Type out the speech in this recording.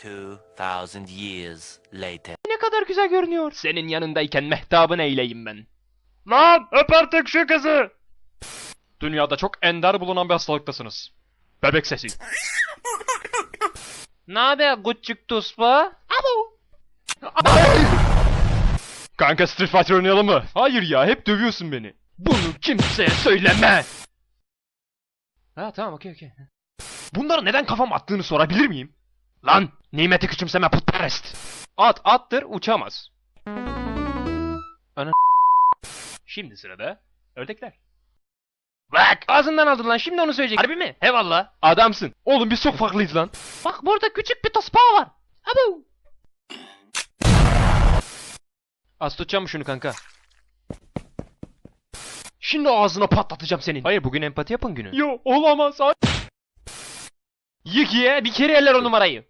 2,000 years later. Ne kadar güzel görünüyor. Senin yanındayken mehtabın eyleyim ben. Lan öp artık şu kızı. Dünyada çok ender bulunan bir hastalıktasınız. Bebek sesi. Ne haber küçük tospa? Kanka Street Fighter oynayalım mı? Hayır ya hep dövüyorsun beni. Bunu kimseye söyleme. Ha tamam okey okey. Bunları neden kafam attığını sorabilir miyim? Lan nimeti küçümseme putperest. At attır uçamaz. Ana Şimdi sırada ördekler. Bak ağzından aldın lan şimdi onu söyleyecek. Harbi mi? Eyvallah. Adamsın. Oğlum biz çok farklıyız lan. Bak burada küçük bir tospa var. Abo. Az tutacağım şunu kanka. Şimdi ağzına patlatacağım senin. Hayır bugün empati yapın günü. Yo olamaz. Yık ye bir kere eller o numarayı.